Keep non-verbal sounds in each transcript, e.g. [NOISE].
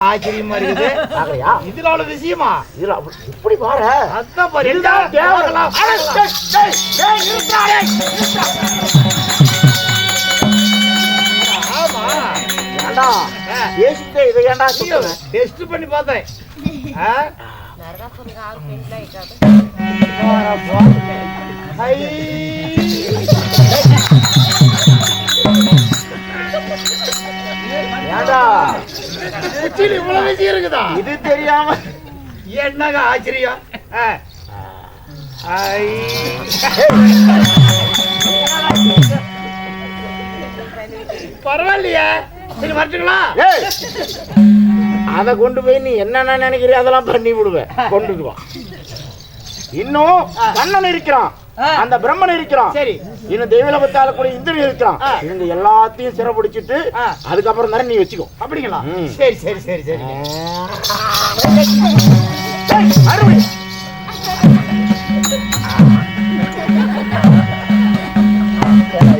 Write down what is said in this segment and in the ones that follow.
ஆச்சரியமா இருக்குது. பாக்குறியா இதுல அவ்வளவு விஷயமா இதுல இப்படி பாரு. அதான் பாரு எல்லாம் தேவலாம் ஏண்டா? ஏசிட்டு இதை ஏண்டா சொல்லுவேன் டெஸ்ட் பண்ணி பார்த்தேன். ஐ. உச்சியில இவ்வளவு விஷயம் இருக்குதா? இது தெரியாம என்னங்க ஆச்சரியம். பரவாயில்லையே. சரி வரட்டுங்களா? அத கொண்டு போய் நீ என்னென்ன நினைக்கிறியோ அதெல்லாம் பண்ணி விடுவேன். கொண்டு வா. இன்னும் கண்ணன் இருக்கிறான். அந்த பிரம்மன் இருக்கிறான். சரி. இன்னும் தெய்வலபத்தால கூட இந்திரன் இருக்கிறான். இவங்க எல்லாத்தையும் சிறப்பிடிச்சிட்டு. அதுக்கப்புறம் தானே நீ வச்சுக்கோ. அப்படிங்களா. சரி சரி சரி சரி. அருமை.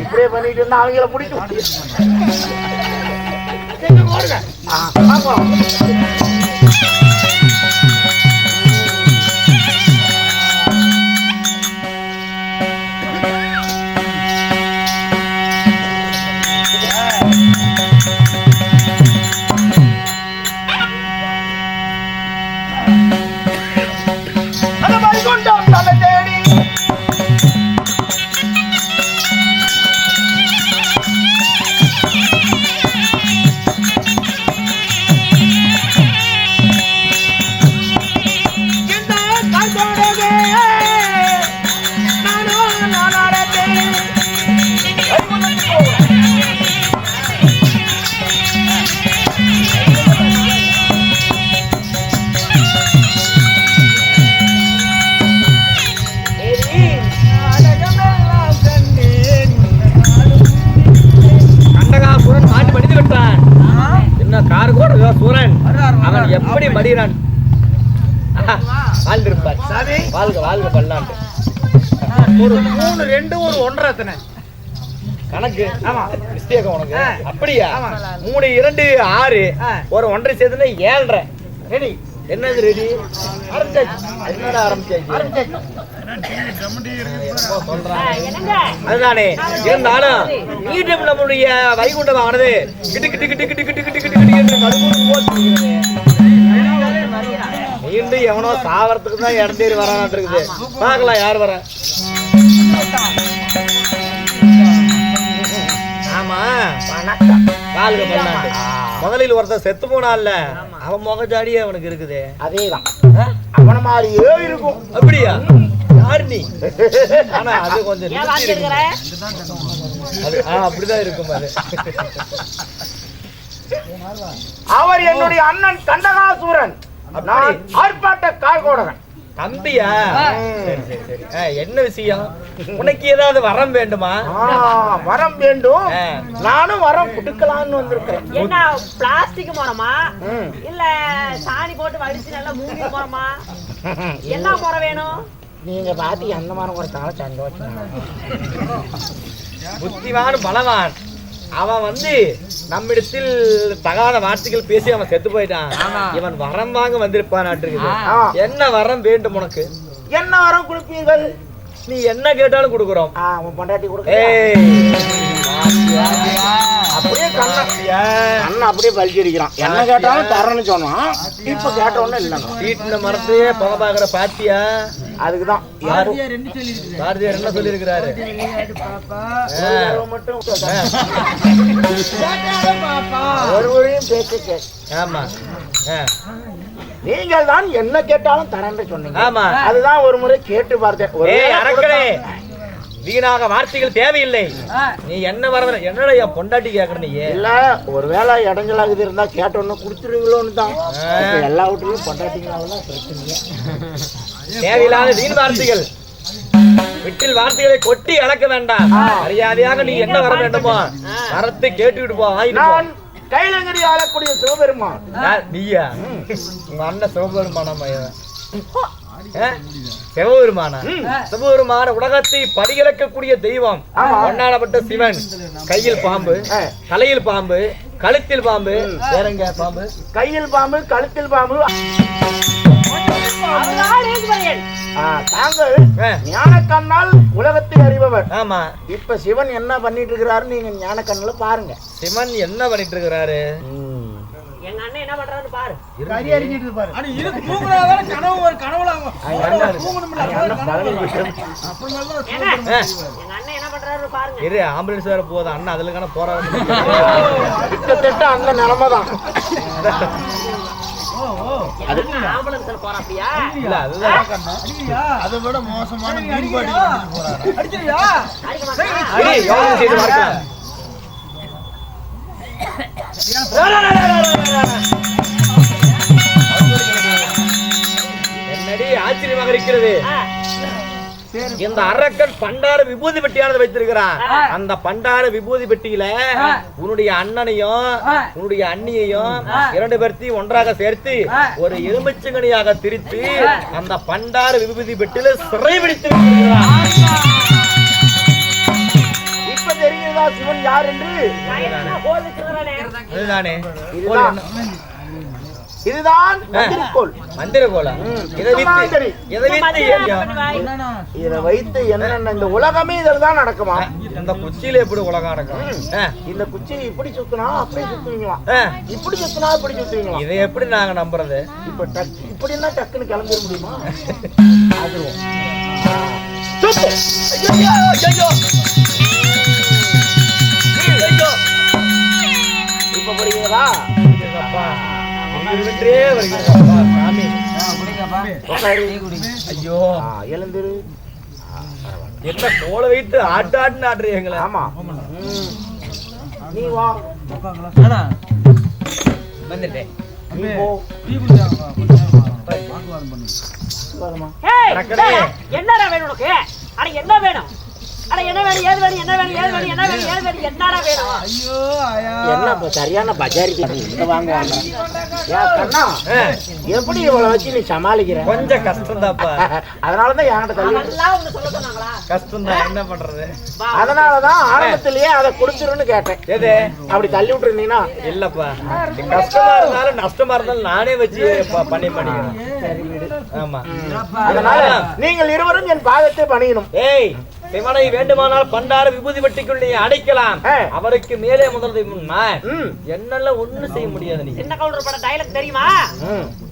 இப்படியே பண்ணிட்டு இருந்தா அவங்கள பிடிக்கும் ஓடுங்க. ஒரு மூணு ரெண்டு ஒரு ஒன்றரை எத்தனை கணக்கு ஆமா. மிஸ்டேக் உனக்கு. அப்படியா. மூணு இரண்டு ஆறு. ஒரு ஒன்றரை சேர்த்துனா ஏழரை ரெடி என்னது ரெடி ஆரம்பிச்சாச்சு என்னடா ஆரம்பிச்சாச்சு. அதுதானே இருந்தாலும் மீண்டும் நம்முடைய வைகுண்டம் ஆனது கிட்டு கிட்டு கிட்டு கிட்டு கிட்டு கிட்டு கிட்டு கிட்டு மீண்டும் எவனோ சாவறதுக்கு தான் இடம் தேடி வரான் இருக்குது. பார்க்கலாம் யார் வரா. ஆமா. காலுக்கு பண்ணாண்டு முதலில் ஒருத்தன் செத்து போனான்ல. அவன் முகஜாடியே அவனுக்கு இருக்குது. அதேதான். அவன மாதிரியே இருக்கும். அப்படியா? யார் நீ? ஆனா அது கொஞ்சம் அப்படிதான் இருக்கும் அது. அவர் என்னுடைய அண்ணன் கண்டகாசூரன் ஆர்ப்பாட்ட கார்கோடகன் தம்பியா? சரி சரி என்ன விஷயம்? உனக்கு ஏதாவது வரம் வேண்டுமா? ஆ, வரம் வேண்டும். நானும் வரம் கொடுக்கலாம்னு வந்திருக்கிறேன். என்ன பிளாஸ்டிக் மரமா. இல்ல சாணி போட்டு வடிச்சு நல்லா மூடி மரமா? [LAUGHS] என்ன மரம் வேணும்? நீங்க பாத்து எந்த மரம் கொடுத்தாலும் சந்தோஷம். புத்திவான் பலவான். அவன் வந்து நம்மிடத்தில் தகாத வார்த்தைகள் பேசி அவன் செத்து போயிட்டான். இவன் வரம் வாங்க வந்திருப்பான். என்ன வரம் வேண்டும் உனக்கு? என்ன வரம் கொடுப்பீர்கள்? நீ என்ன கேட்டாலும் கொடுக்குறோம். பொண்டாட்டி கொடுக்க அப்படியே கண்ண அப்படியே பலிச்சிருக்கிறான் என்ன கேட்டாலும் தரேன்னு சொன்னான். இப்ப கேட்ட உடனே இல்லைங்க. வீட்டுல மரத்தையே புகை பாக்குற பாத்தியா? அதுக்கு தான் பாரதியார் என்ன சொல்லியிருக்கிறார்? பாரதியார் ஒரு மொழியும் பேச்சு கேட்டு ஆமா. நீங்கள் தான் என்ன கேட்டாலும் தரேன்னு சொன்னீங்க. ஆமா. அதுதான் ஒரு முறை கேட்டு பார்த்தேன். ஒரே அரக்கரே வீணாக வார்த்தைகள் தேவையில்லை. நீ என்ன வரவர என்னடா என் பொண்டாட்டி கேட்கற நீ? இல்ல ஒருவேளை இடைஞ்சலாகுது இருந்தா கேட்டோன்னு குடுத்துருவீங்களோன்னு தான். எல்லா வீட்டுலயும் பொண்டாட்டிங்களாவெல்லாம் பிரச்சனை [LAUGHS] தேவையில்லாத வீண் வார்த்தைகள் வீட்டில் வார்த்தைகளை கொட்டி அளக்க வேண்டாம் மரியாதையாக நீ என்ன வர வேண்டுமோ வரத்தை கேட்டுக்கிட்டு போ. நான் கைலங்கடி ஆளக்கூடிய சிவபெருமான்? நீயா உங்க அண்ணன். ஆ? சிவபெருமானா சிவபெருமான உலகத்தை படிகளக்கக்கூடிய தெய்வம். பொன்னானப்பட்ட சிவன். கையில் பாம்பு. தலையில் பாம்பு கழுத்தில் பாம்பு. வேறங்க பாம்பு? கையில் பாம்பு கழுத்தில் பாம்பு. தாங்கள் ஞானக்கண்ணால் உலகத்தை அறிபவர். ஆமா. இப்ப சிவன் என்ன பண்ணிட்டு இருக்கிறாரு நீங்க ஞானக்கண்ணுல பாருங்க. சிவன் என்ன பண்ணிட்டு இருக்கிறாரு? எங்க அண்ணன் என்ன பண்றாருன்னு பாரு. கறி அடி கனவு ஒரு கனவுல அவங்க அண்ணன் தூங்கணும்ல அண்ணன் எங்க அண்ணன் என்ன பண்றாருன்னு பாருங்க. இரு ஆம்புலன்ஸ் வேற போதும் அண்ணா அதுல கான போறாரு கிட்டத்தட்ட அந்த நிலைமை தான் எங்க அண்ணன் ஆம்புலன்ஸ்ல போறாப்பியா? இல்ல அதுதான். அடிக்கிறியா அதை விட மோசமான போறாரு. என்னடி ஆச்சரியமாக இருக்கிறது? இந்த அரக்கன் பண்டார விபூதி பெட்டியானது வைத்திருக்கிறான். அந்த பண்டார விபூதி பெட்டியில உன்னுடைய அண்ணனையும் உன்னுடைய அண்ணியையும் இரண்டு பேர்த்தையும் ஒன்றாக சேர்த்து ஒரு எலுமிச்சங்கனியாக திரித்து அந்த பண்டார விபூதி பெட்டியில சிறை பிடித்து தெரிகிறதா சிவன் யார் என்று? இதுதான். மந்திரிக்கோள். இதை வித்து. இதை வித்து மந்திரம் ஏன் பண்ணுவாய். இதை வைத்து என்னென்ன இந்த உலகமே இதில் தான் நடக்குமா இந்த குச்சியில எப்படி உலகம் நடக்கும்? இந்த குச்சியை இப்படி சுத்தினா அப்படி சுத்துவீங்களாம் ஆ, இப்படி சுத்தினா இப்படி சுத்துவீங்களாம் இதை எப்படி நாங்க நம்புறது? இப்ப டக் இப்படின்னா டக்குன்னு கிளம்பிட முடியுமா? [LAUGHS] அதுவும் ஐயோ. ஐயோ. உட்காரு. ஐயோ. ஆ, எழுந்திரு. என்ன கோலை வைத்து ஆட்டு ஆட்டுன்னு ஆடுறீங்களா ஆமா. நீ வா. வந்துட்டேன். என்னடா வேணும் உனக்கு? அட என்ன வேணும்? என்ன வேணும் ஏது வேணும் என்ன வேணும் ஏது வேணும் என்ன வேணும் ஏது வேணும் என்னடா வேணும்? ஐயோ ஆயா என்ன இப்ப சரியான பஜாரி இங்க வாங்க வாங்க ஏன் கண்ணா ஆ, எப்படி இவளை வச்சு நீ சமாளிக்கிற? கொஞ்சம் கஷ்டம்தாப்பா [LAUGHS] அதனாலதான் என்கிட்ட சொன்னாங்களா? கஷ்டம்தான் என்ன பண்றது. அதனாலதான் ஆரம்பத்திலேயே அதை கொடுத்துருன்னு கேட்டேன். எது? அப்படி தள்ளி விட்டுருந்தீங்கன்னா? இல்லப்பா. கஷ்டமா இருந்தாலும் நஷ்டமா இருந்தாலும் நானே வச்சு பண்ணி பண்ணிக்கிறேன். ஆமா. அதனால நீங்கள் இருவரும் என் பாதத்தை பணியணும். ஏய் சிவனை வேண்டுமானால் பண்டார விபூதி பெட்டிக்குள் நீ அடைக்கலாம். அவருக்கு மேலே முதல்ல முன்னா ம். என்னெல்லாம் ஒண்ணு செய்ய முடியாது நீ. சின்ன கவுண்டர் பட டைலாக் தெரியுமா?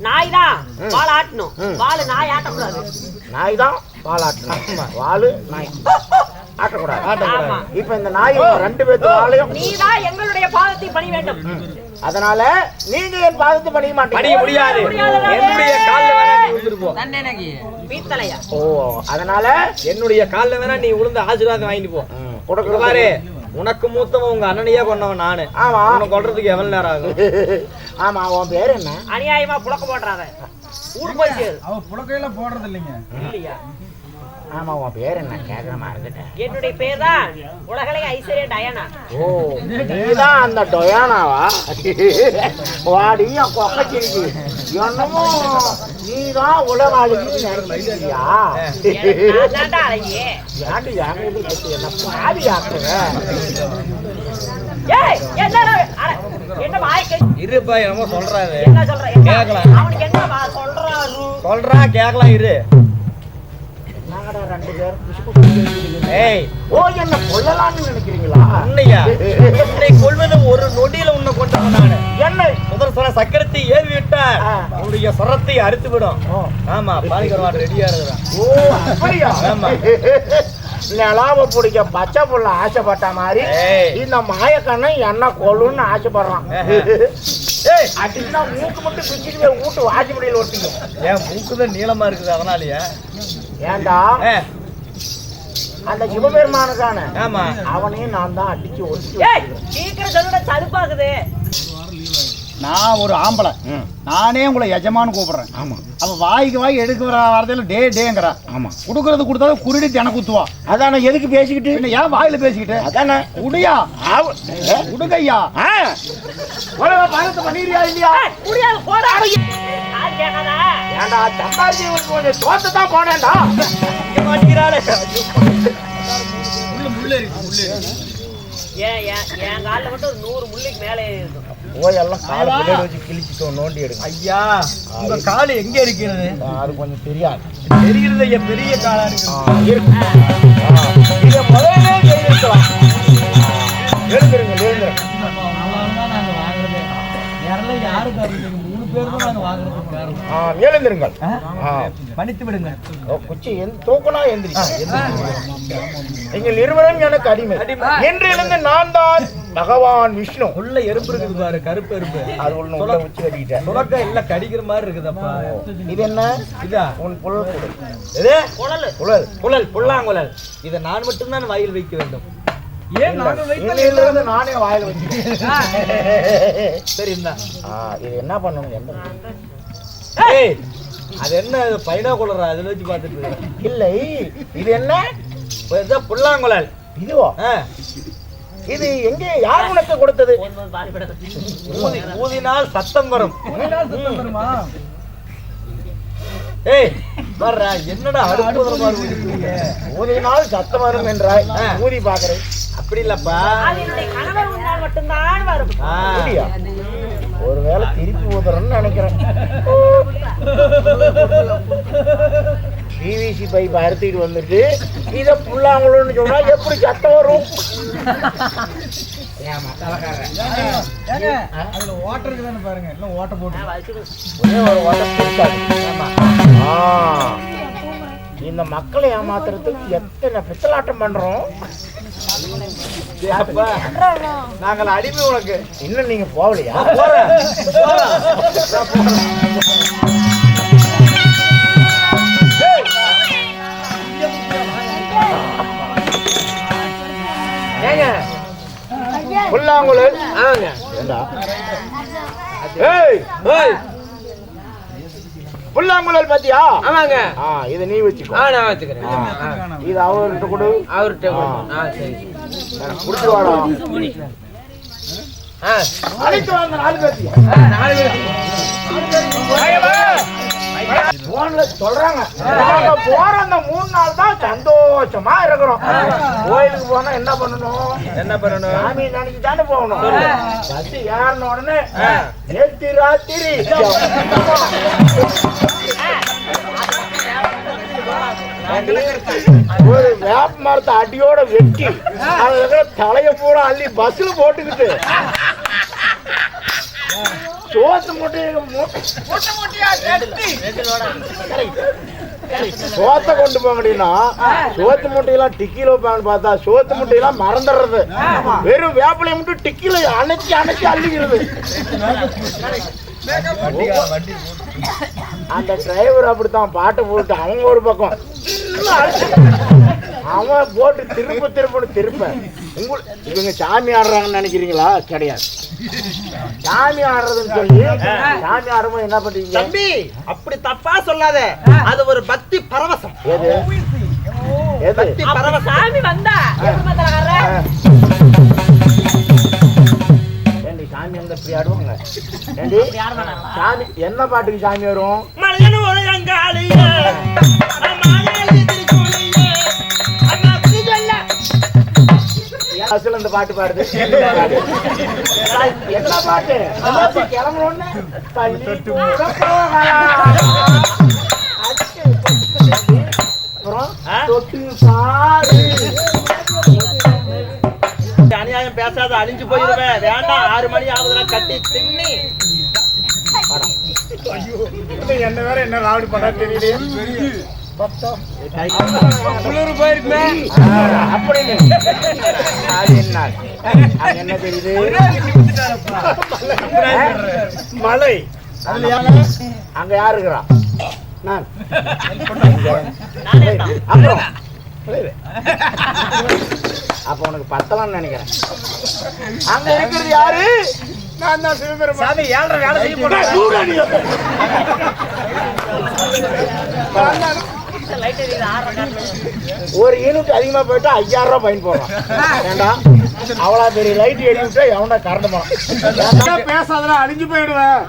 நாய் தான் வால் ஆட்டணும். வால் நாய் ஆட்டக்கூடாது. நாய் தான் பாலாட்டணும் வாலு நாய். ஆட்டக்கூடாது. இப்ப இந்த நாய் ரெண்டு பேர்த்து வாழையும் நீ தான் எங்களுடைய பாதத்தை பணி வேண்டும். அதனால நீங்க என் பாதத்தை பணிய மாட்டீங்க. முடியாது. என்னுடைய கால்ல வேணா நீ விழுந்துருப்போம் பீத்தலையா ஓ அதனால என்னுடைய கால்ல வேணா நீ விழுந்து ஆசீர்வாதம் வாங்கிட்டு போ. ம், இங்க கொடுக்குற பாரு உனக்கு மூத்தவன் உங்க அண்ணனையே கொண்டவன் நானு. ஆமா. உன்னை கொல்றதுக்கு எவ்வளவு நேரம் ஆகும்? [LAUGHS] ஆமா உன் பேர் என்ன? அநியாயமா புழக்க போடுறாத. ஊர் போய் சேரு. அவ புலக்கையில போடுறது இல்லைங்க இல்லையா? ஆமா உன் பேர் என்ன? கேக்குற மறந்துட்டேன் என்னுடைய பேர் தான் உலகலை ஐஸ்வர்யா டயானா. ஓ நீதான் அந்த டொயானாவா? வாடி கொக்கச்சிருக்கு என்னமோ நீதான் உலகாளின்னு நினைச்சிருக்கியா நான் தான்டா அழகியே ஏன்டி என் கையில கட்டி? என்ன பாதி ஆக்குற? இருப்பா என்னமோ சொல்றாரு. என்ன சொல்ற? என்ன? கேக்கலாம். அவனுக்கு என்ன வா- சொல்றாரு சொல்றான் கேக்கலாம் இரு. பேசிக்கிறீங்க? ஏய் ஓ என்ன கொல்லலாம்னு நினைக்கிறீங்களா? உன்னையா உன்னை கொள்வது ஒரு நொடியில உன்னை கொண்டு நானு. என்ன? முதல் சொன்ன சக்கரத்தை ஏவி விட்டார். உன்னுடைய சொரத்தை அறுத்து விடும். ஆமா பாலிகர்வான் ரெடியா இருக்கிறான். ஓ அப்படியா? ஆமா. நிலாவை பிடிக்க பச்சை புள்ள ஆசைப்பட்ட மாதிரி. இந்த மாயக்கண்ணன் என்ன கொல்லுன்னு ஆசைப்படுறான். ஏய் அப்படின்னா மூக்கு மட்டும் பிச்சுட்டு வீட்டு வாஜிபடியில் ஒட்டிக்கும். என் மூக்குதான் நீளமா இருக்குது அதனாலயா? ஏண்டா? அந்த சிவபெருமானுக்கான. ஆமா. அவனையும் நான் தான் அடிச்சு ஒட்டி ஏய் சீக்கிரம் சொல்லுடா சலுப்பாகுது நான் ஒரு ஆம்பளை. நானே உங்களை எஜமான்னு கூப்பிடுறேன். ஆமா. அப்ப வாய்க்கு வாய் எடுக்க வர வார்த்தையில டே டேங்கிறா. ஆமா. கொடுக்கறது கொடுத்தாலும் குருடி தென குத்துவா அதான எதுக்கு பேசிக்கிட்டு? என்ன ஏன் வாயில பேசிக்கிட்டு? அதானே. உடையா? உடுகையா பாதத்தை பண்ணிடுறியா இல்லையா? முடியாது போடா. ஏண்டா இவனுக்கு கொஞ்சம் தோத்து தான் போனேன்டா. இங்க மாட்டிக்கிறாளே. ஏன் ஏன் என் காலில் மட்டும் ஒரு நூறு முள்ளிக்கு மேலே இருக்கும் போய் எல்லாம் காலை பின்னாடி வச்சு கிழிச்சிட்டோம் நோண்டி எடுங்க. ஐயா உங்க கால் எங்க இருக்கிறது? அது கொஞ்சம் தெரியாது. தெரிகிறது ஐயா பெரிய காலா இருக்கு. இதை முதல்ல எழுந்துருங்க எழுந்துருங்க எழுந்திருங்கள். மன்னித்து விடுங்க குச்சி தூக்கனா எந்திரி நீங்கள் இருவரும் எனக்கு அடிமை. என்று எழுந்து நான் தான் பகவான் விஷ்ணு. உள்ள எறும்பு இருக்குது பாரு கருப்பு எறும்பு. அது ஒண்ணு உள்ள வச்சு கட்டிக்கிட்டேன். சுரக்கா எல்லாம் கடிக்கிற மாதிரி இருக்குதப்பா. இது என்ன? இதா? உன் புல் கொடு. எது? குழல். புலல் புல்லாங்குழல். இதை நான் மட்டும்தான் வாயில் வைக்க வேண்டும். ஏன் இருந்து நானே வாயில வச்சுக்கிறேன். சரி இந்தா. ஆ, இது என்ன பண்ணணும்? என்ன ஏய்! அது என்ன பைனா குளரா அதுல வச்சு பார்த்துட்டு இருக்கேன். இல்லை இது என்ன? புல்லாங்குழல். இதுவா? இது எங்கே? யார் உனக்கு கொடுத்தது? ஊதினால் சத்தம் வரும். ஏய் வர்றா. என்னடா அடுப்பு ஊதினால் சத்தம் வரும் என்றாய். ஊதி பாக்குறேன் அப்படி இல்லப்பா. மட்டும்தான் வரும். ஒருவேளை திருப்பி ஊதுறேன்னு நினைக்கிறேன். பிவிசி பைப் அறுத்திட்டு வந்துட்டு இதை புல்லாங்கலன்னு சொன்னா எப்படி சத்தம் வரும். இந்த மக்களை ஏமாத்துறதுக்கு எத்தனை பித்தலாட்டம் பண்றோம்? நாங்கள் அடிமை உனக்கு. இன்னும் நீங்க போகலையா? புல்லாங்குழல். ஆங்க? ஏய் ஏய். புல்லாங்குழல் பாத்தியா? ஆமாங்க. ஆ இதை நீ வச்சுக்கோ. ஆ நான் வச்சுக்கிறேன். இது அவர்கிட்ட கொடு. அவர்கிட்ட ஆ. ஆ சரி. அழைத்து வாங்க நாலு பேர்த்தி நாலு பேர் போன்ல சொல்றாங்க போற அந்த மூணு நாள் தான் சந்தோஷமா இருக்கிறோம் கோயிலுக்கு போனா என்ன பண்ணணும் என்ன பண்ணணும் சாமி நினைச்சு தானே போகணும் பஸ் ஏறின உடனே ஆ. நேத்து ராத்திரி ஒரு வேப்ப மரத்தை அடியோட வெட்டி அதுல தலைய பூரா அள்ளி பஸ்ல போட்டுக்கிட்டு. சோத்து மூட்டையை சோத்தை கொண்டு போக முடியும்னா சோத்து முட்டையெல்லாம் டிக்கில வைப்பாங்கன்னு பார்த்தா சோத்து முட்டையெல்லாம் மறந்துடுறது. வெறும் வேப்பிலையை மட்டும் டிக்கில அணைச்சி அணைச்சி அள்ளிக்கிறது. அந்த டிரைவர் அப்படித்தான் பாட்டை போட்டு அவங்க ஒரு பக்கம் அவன் போட்டு திரும்ப திரும்ப திருப்ப. உங்க இவங்க சாமி ஆடுறாங்கன்னு நினைக்கிறீங்களா? கிடையாது. சாமி ஆடுறதுன்னு சொல்லி சாமி ஆடும்போது என்ன பண்றீங்க? தம்பி அப்படி தப்பா சொல்லாத. அது ஒரு பக்தி பரவசம். எது? பக்தி பரவசம். சாமி வந்தா சாமி வந்து இப்படி ஆடுவாங்க? சாமி என்ன பாட்டுக்கு சாமி வரும்? மலையனு ஒழுங்காளியே மாலையலி அசல் இந்த பாட்டு பாடுது. என்ன பாட்டு. கிளம்பணும்னு பாரு அநியாயம் பேசாத அழிஞ்சு போயிருவேன் வேண்டாம் ஆறு மணி ஆகுதுன்னா கட்டி தின்னி. என்ன வேற என்ன ராவடி பண்ண தெரியல குளிர் போயிருக்குமே அது என்ன அது என்ன தெரியுது மலை அங்க யாரு இருக்கிறா நான் அப்புறம் அப்ப உனக்கு பத்தலாம்னு நினைக்கிறேன் அங்க இருக்கிறது யாரு நான் தான் சிவபெருமான் சாமி ஏழரை வேலை செய்ய டேய், ஒரு யூனிட் அதிகமா போயிட்டா ஐயாயிரம் ரூபாய் ஃபைன் போடுறான். வேண்டாம் அவ்வளவு பெரிய லைட் எரி விட்டா எவனா கரண்ட் போனான் பேசாதடா அழிஞ்சு போயிடுவேன்.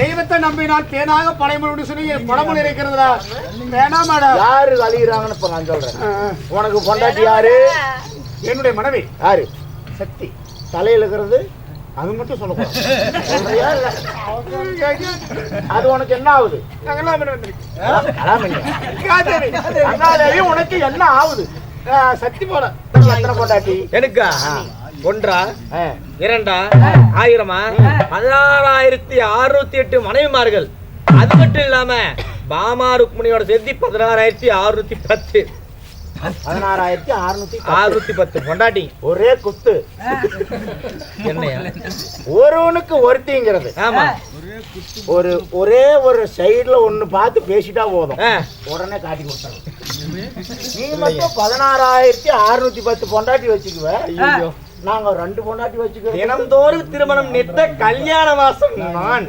தெய்வத்தை நம்பினால் தேனாக பழைமொழி சொல்லி பழமொழி இருக்கிறதுடா வேணாமாடா யாரு அழிகிறாங்கன்னு இப்ப நான் சொல்றேன். உனக்கு பொண்டாட்டி யாரு? என்னுடைய மனைவி. யாரு? சக்தி. தலையில இருக்கிறது அது மட்டும் சொல்லக்கூடாது? அது உனக்கு என்ன ஆகுது? கங்காதேவி உனக்கு என்ன ஆகுது? சக்தி போல. பொண்டாட்டி? எனக்கா ஒன்றா. இரண்டா ஆயிரமா? பதினாறாயிரத்தி அறுநூத்தி எட்டு மனைவிமார்கள். அது மட்டும் இல்லாம பாமா ருக்மணியோட சேர்த்து பதினாறாயிரத்தி அறுநூத்தி பத்து. பதினாறாயிரத்தி அறுநூத்தி. அறுநூத்தி பத்து. பொண்டாட்டி ஒரே குத்து. என்னையா? ஒருவனுக்கு ஒருத்திங்கிறது. ஆமா. ஒரு ஒரே ஒரு சைடுல ஒண்ணு பார்த்து பேசிட்டா போதும். உடனே காட்டி கொடுத்தாங்க நீ மட்டும் பதினாறாயிரத்தி அறுநூத்தி பத்து பொண்டாட்டி வச்சுக்குவ. நாங்க ரெண்டு பொண்டாட்டி வச்சுக்குவோம் தினம்தோறும் திருமணம் நித்த கல்யாண மாசம் நான்.